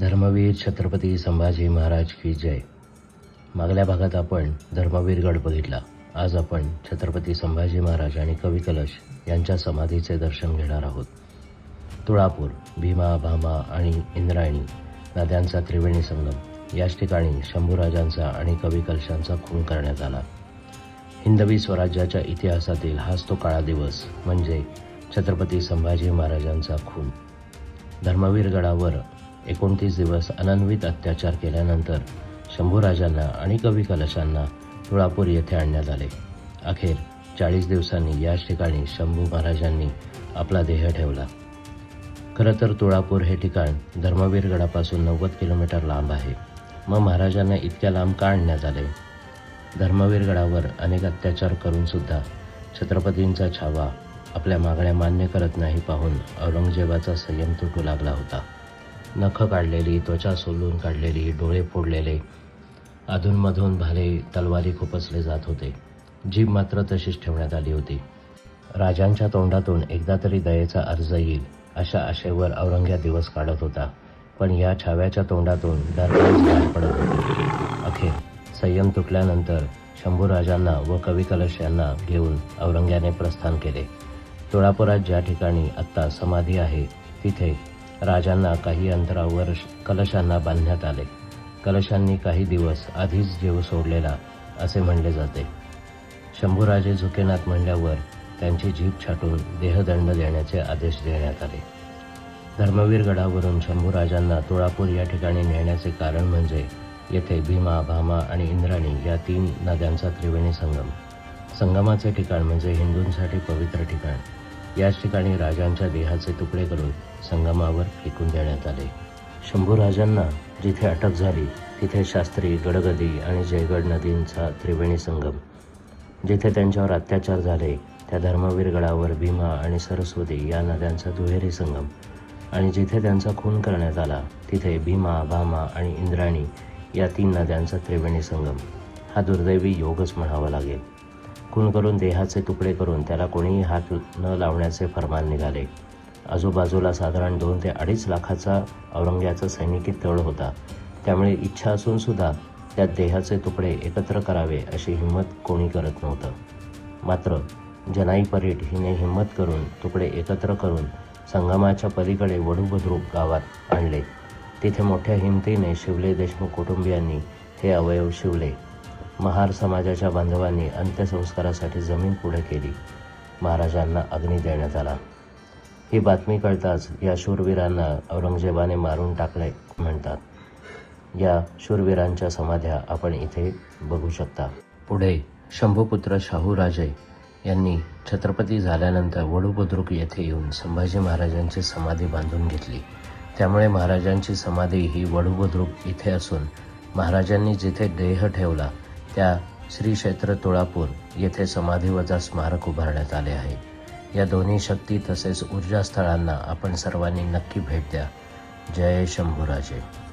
धर्मवीर छत्रपती संभाजी महाराज की जय. मागल्या भागात आपण धर्मवीर गड बघितला. आज आपण छत्रपती संभाजी महाराज आणि कवी कलश यांच्या समाधीचे दर्शन घेणार आहोत. तुळापूर भीमा भामा आणि इंद्रायणी नद्यांचा त्रिवेणी संगम याच ठिकाणी शंभूराजांचा आणि कवी कलशांचा खून करण्यात आला. हिंदवी स्वराज्याच्या इतिहासातील हाच तो काळा दिवस म्हणजे छत्रपती संभाजी महाराजांचा खून. धर्मवीर गडावर एकोणतीस दिवस अनन्वित अत्याचार केल्यानंतर शंभूराजांना आणि कवी कलशांना तुळापूर येथे आणण्यात आले. अखेर चाळीस दिवसांनी याच ठिकाणी शंभू महाराजांनी आपला देह ठेवला. खरं तर तुळापूर हे ठिकाण धर्मवीरगडापासून नव्वद किलोमीटर लांब आहे. मग महाराजांना इतक्या लांब का आणण्यात आले? धर्मवीरगडावर अनेक अत्याचार करूनसुद्धा छत्रपतींचा छावा आपल्या मागण्या मान्य करत नाही पाहून औरंगजेबाचा संयम तुटू लागला होता. नखं काढलेली त्वचा सोलून काढलेली डोळे फोडलेले. अधूनमधून भाले तलवारी खुपसले जात होते. जीभ मात्र तशीच ठेवण्यात आली होती. राजांच्या तोंडातून एकदा तरी दयेचा अर्ज येईल अशा आशेवर औरंग्या दिवस काढत होता. पण या छाव्याच्या तोंडातून दररोज बाहेर पडत होते. अखेर संयम तुटल्यानंतर शंभूराजांना व कवी कलश यांना घेऊन औरंग्याने प्रस्थान केले. तुळापुरात ज्या ठिकाणी आत्ता समाधी आहे तिथे राजांना काही अंतरावर कलशांना बांधण्यात आले. कलशांनी काही दिवस आधीच जीव सोडलेला असे म्हणले जाते. शंभूराजे झुकेनाथ म्हणल्यावर त्यांची जीभ छाटून देहदंड देण्याचे आदेश देण्यात आले. धर्मवीर गडावरून शंभूराजांना तुळापूर या ठिकाणी नेण्याचे कारण म्हणजे येथे भीमा भामा आणि इंद्राणी या तीन नद्यांचा त्रिवेणी संगम. संगमाचे ठिकाण म्हणजे हिंदूंसाठी पवित्र ठिकाण. याच ठिकाणी राजांच्या देहाचे तुकडे करून संगमावर फेकून देण्यात आले. शंभू राजांना जिथे अटक झाली तिथे शास्त्री गडगदी आणि जयगड नदींचा त्रिवेणी संगम. जिथे त्यांच्यावर अत्याचार झाले त्या धर्मवीर गडावर भीमा आणि सरस्वती या नद्यांचा दुहेरी संगम. आणि जिथे त्यांचा खून करण्यात आला तिथे भीमा भामा आणि इंद्राणी या तीन नद्यांचा त्रिवेणी संगम. हा दुर्दैवी योगच म्हणावा लागेल. खून करून देहाचे तुकडे करून त्याला कोणीही हात न लावण्याचे फरमान निघाले. आजूबाजूला साधारण दोन ते अडीच लाखाचा औरंग्याचा सैनिकी तळ होता. त्यामुळे इच्छा असूनसुद्धा त्यात देहाचे तुकडे एकत्र करावे अशी हिंमत कोणी करत नव्हतं. मात्र जनाई परीट हिने हिंमत करून तुकडे एकत्र करून संगमाच्या पलीकडे वडूबुद्रुक गावात आणले. तिथे मोठ्या हिमतीने शिवले देशमुख कुटुंबियांनी हे अवयव शिवले. महार समाजाच्या बांधवांनी अंत्यसंस्कारासाठी जमीन पुढे केली. महाराजांना अग्नी देण्यात आला. ही बातमी कळताच या शूरवीरांना औरंगजेबाने मारून टाकले म्हणतात. या शूरवीरांच्या समाध्या आपण इथे बघू शकता. पुढे शंभूपुत्र शाहूराजे यांनी छत्रपती झाल्यानंतर वडूबुद्रुक येथे येऊन संभाजी महाराजांची समाधी बांधून घेतली. त्यामुळे महाराजांची समाधी ही वडूबुद्रुक इथे असून महाराजांनी जिथे देह ठेवला त्या श्री क्षेत्र तुळापूर येथे समाधीवजा स्मारक उभारण्यात आले आहे. या दोन्ही शक्ती तसेच ऊर्जा स्थळांना आपण सर्वांनी नक्की भेट द्या. जय शंभूराजे.